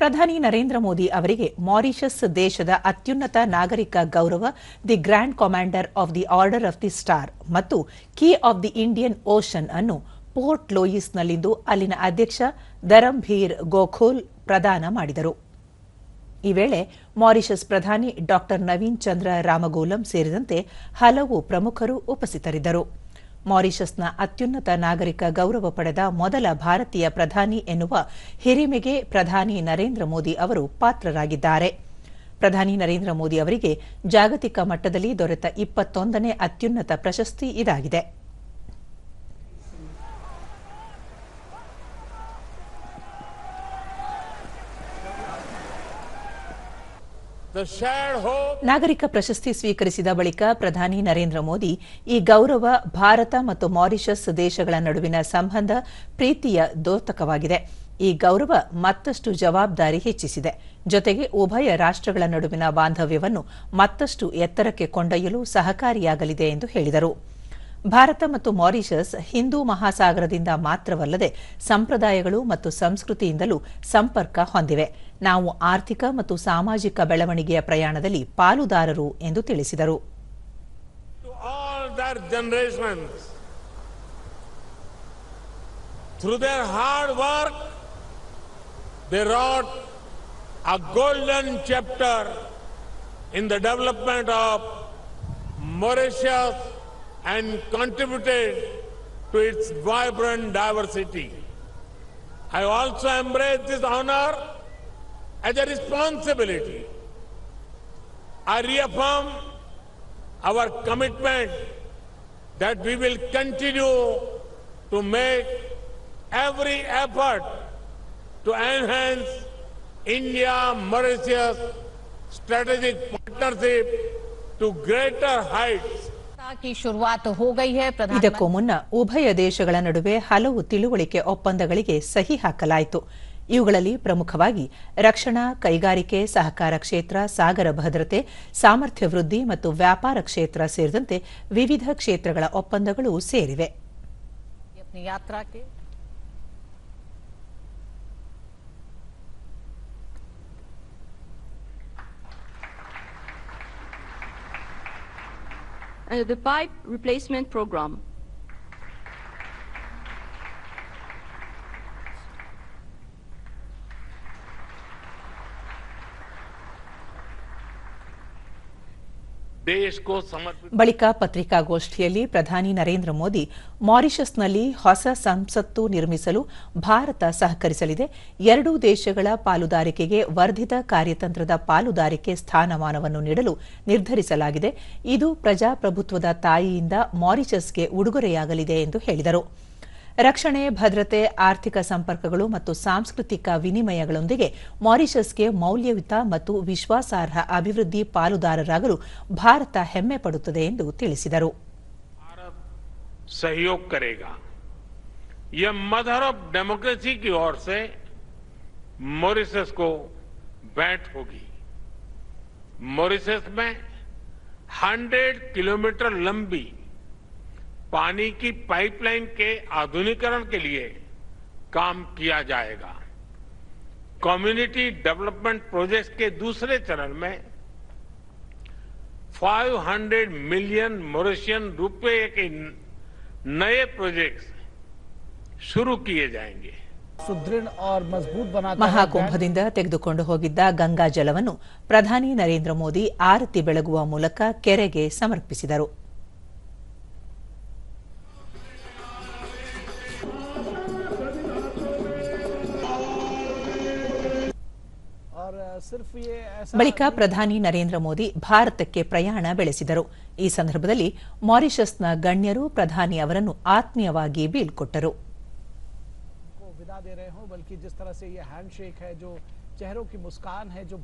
ಪ್ರಧಾನಿ ನರೇಂದ್ರ ಮೋದಿ ಅವರಿಗೆ ಮಾರಿಷಸ್ ದೇಶದ ಅತ್ಯುನ್ನತ ನಾಗರಿಕ ಗೌರವ, the grand commander of the order of the star ಮತ್ತು key of the Indian Ocean ಅನ್ನು ಪೋರ್ಟ್ ಲೋಯಿಸ್ನಲ್ಲಿಂದು ಅಲ್ಲಿನ ಅಧ್ಯಕ್ಷ ದರಂಭೀರ್ ಗೋಖೋಲ್ ಪ್ರದಾನ ಮಾಡಿದರು. ಈ ವೇಳೆ ಮಾರಿಷಸ್ ಪ್ರಧಾನಿ ಡಾಕ್ಟರ್ ನವೀನ್ ಚಂದ್ರ ರಾಮಗೋಲಂ ಸೇರಿದಂತೆ ಹಲವು ಪ್ರಮುಖರು ಉಪಸ್ಥಿತರಿದ್ದರು. ಮಾರಿಷಸ್ನ ಅತ್ಯುನ್ನತ ನಾಗರಿಕ ಗೌರವ ಪಡೆದ ಮೊದಲ ಭಾರತೀಯ ಪ್ರಧಾನಿ ಎನ್ನುವ ಹಿರಿಮೆಗೆ ಪ್ರಧಾನಿ ನರೇಂದ್ರ ಮೋದಿ ಅವರು ಪಾತ್ರರಾಗಿದ್ದಾರೆ. ಪ್ರಧಾನಿ ನರೇಂದ್ರ ಮೋದಿ ಅವರಿಗೆ ಜಾಗತಿಕ ಮಟ್ಟದಲ್ಲಿ ದೊರೆತ ಇಪ್ಪತ್ತೊಂದನೇ ಅತ್ಯುನ್ನತ ಪ್ರಶಸ್ತಿ ಇದಾಗಿದೆ. ನಾಗರಿಕ ಪ್ರಶಸ್ತಿ ಸ್ವೀಕರಿಸಿದ ಬಳಿಕ ಪ್ರಧಾನಿ ನರೇಂದ್ರ ಮೋದಿ ಈ ಗೌರವ ಭಾರತ ಮತ್ತು ಮಾರಿಷಸ್ ದೇಶಗಳ ನಡುವಿನ ಸಂಬಂಧ ಪ್ರೀತಿಯ ದೋತಕವಾಗಿದೆ. ಈ ಗೌರವ ಮತ್ತಷ್ಟು ಜವಾಬ್ದಾರಿ ಹೆಚ್ಚಿಸಿದೆ. ಜೊತೆಗೆ ಉಭಯ ರಾಷ್ಟ್ರಗಳ ನಡುವಿನ ಬಾಂಧವ್ಯವನ್ನು ಮತ್ತಷ್ಟು ಎತ್ತರಕ್ಕೆ ಕೊಂಡೊಯ್ಯಲು ಸಹಕಾರಿಯಾಗಲಿದೆ ಎಂದು ಹೇಳಿದರು. ಭಾರತ ಮತ್ತು ಮಾರಿಷಸ್ ಹಿಂದೂ ಮಹಾಸಾಗರದಿಂದ ಮಾತ್ರವಲ್ಲದೆ ಸಂಪ್ರದಾಯಗಳು ಮತ್ತು ಸಂಸ್ಕೃತಿಯಿಂದಲೂ ಸಂಪರ್ಕ ಹೊಂದಿವೆ. ನಾವು ಆರ್ಥಿಕ ಮತ್ತು ಸಾಮಾಜಿಕ ಬೆಳವಣಿಗೆಯ ಪ್ರಯಾಣದಲ್ಲಿ ಪಾಲುದಾರರು ಎಂದು ತಿಳಿಸಿದರು. Development of and contributed to its vibrant diversity. I also embrace this honor as a responsibility. I reaffirm our commitment that we will continue to make every effort to enhance India Mauritius strategic partnership to greater heights. की शुरुआत हो गई है प्रधानमंत्री ಇದಕ್ಕೂ ಮುನ್ನ ಉಭಯ ದೇಶಗಳ ನಡುವೆ ಹಲವು ತಿಳುವಳಿಕೆ ಒಪ್ಪಂದಗಳಿಗೆ ಸಹಿ ಹಾಕಲಾಯಿತು ಇವುಗಳಲ್ಲಿ ಪ್ರಮುಖವಾಗಿ ರಕ್ಷಣಾ ಕೈಗಾರಿಕೆ ಸಹಕಾರ ಕ್ಷೇತ್ರ ಸಾಗರ ಭದ್ರತೆ ಸಾಮರ್ಥ್ಯ ವೃದ್ಧಿ ಮತ್ತು ವ್ಯಾಪಾರ ಕ್ಷೇತ್ರ ಸೇರಿದಂತೆ ವಿವಿಧ ಕ್ಷೇತ್ರಗಳ ಒಪ್ಪಂದಗಳು ಸೇರಿವೆ Uh, the pipe replacement program. ಬಳಿಕ ಪತ್ರಿಕಾಗೋಷ್ಠಿಯಲ್ಲಿ ಪ್ರಧಾನಿ ನರೇಂದ್ರ ಮೋದಿ ಮಾರಿಷಸ್ನಲ್ಲಿ ಹೊಸ ಸಂಸತ್ತು ನಿರ್ಮಿಸಲು ಭಾರತ ಸಹಕರಿಸಲಿದೆ. ಎರಡೂ ದೇಶಗಳ ಪಾಲುದಾರಿಕೆಗೆ ವರ್ಧಿತ ಕಾರ್ಯತಂತ್ರದ ಪಾಲುದಾರಿಕೆ ಸ್ಥಾನಮಾನವನ್ನು ನೀಡಲು ನಿರ್ಧರಿಸಲಾಗಿದೆ. ಇದು ಪ್ರಜಾಪ್ರಭುತ್ವದ ತಾಯಿಯಿಂದ ಮಾರಿಷಸ್ಗೆ ಉಡುಗೊರೆಯಾಗಲಿದೆ ಎಂದು ಹೇಳಿದರು. ರಕ್ಷಣೆ ಭದ್ರತೆ ಆರ್ಥಿಕ ಸಂಪರ್ಕಗಳು ಮತ್ತು ಸಾಂಸ್ಕೃತಿಕ ವಿನಿಮಯಗಳೊಂದಿಗೆ ಮಾರಿಷಸ್ಗೆ ಮೌಲ್ಯಯುತ ಮತ್ತು ವಿಶ್ವಾಸಾರ್ಹ ಅಭಿವೃದ್ಧಿ ಪಾಲುದಾರರಾಗಲು ಭಾರತ ಹೆಮ್ಮೆ ಪಡುತ್ತದೆ ಎಂದು ತಿಳಿಸಿದರು सहयोग करेगा यह मदर ऑफ डेमोक्रेसी की ओर से मॉरिशस को भेंट होगी मॉरिशस में 100 किलोमीटर लंबी पानी की पाइपलाइन के आधुनिकीकरण के लिए काम किया जाएगा कम्युनिटी डेवलपमेंट प्रोजेक्ट के दूसरे चरण में 500 मिलियन मॉरिशियन रुपए के नए प्रोजेक्ट्स शुरू किए जाएंगे सुदृढ़ और मजबूत बनाता है ಮಹಾಕುಂಭದಿಂದ ತೆಗೆದುಕೊಂಡು ಹೋಗಿದ್ದ ಗಂಗಾ ಜಲವನ್ನು ಪ್ರಧಾನಿ ನರೇಂದ್ರ ಮೋದಿ ಆರತಿ ಬೆಳಗುವ ಮೂಲಕ ಕೆರೆಗೆ ಸಮರ್ಪಿಸಿದರು ಬಳಿಕ ಪ್ರಧಾನಿ ನರೇಂದ್ರ ಮೋದಿ ಭಾರತಕ್ಕೆ ಪ್ರಯಾಣ ಬೆಳೆಸಿದರು ಈ ಸಂದರ್ಭದಲ್ಲಿ ಮಾರಿಷಸ್ನ ಗಣ್ಯರು ಪ್ರಧಾನಿ ಅವರನ್ನು ಆತ್ಮೀಯವಾಗಿ ಬೀಳ್ಕೊಟ್ಟರು को विदा दे रहे हो बल्कि जिस तरह से ये हैंडशेक है जो चेहरों की मुस्कान है जो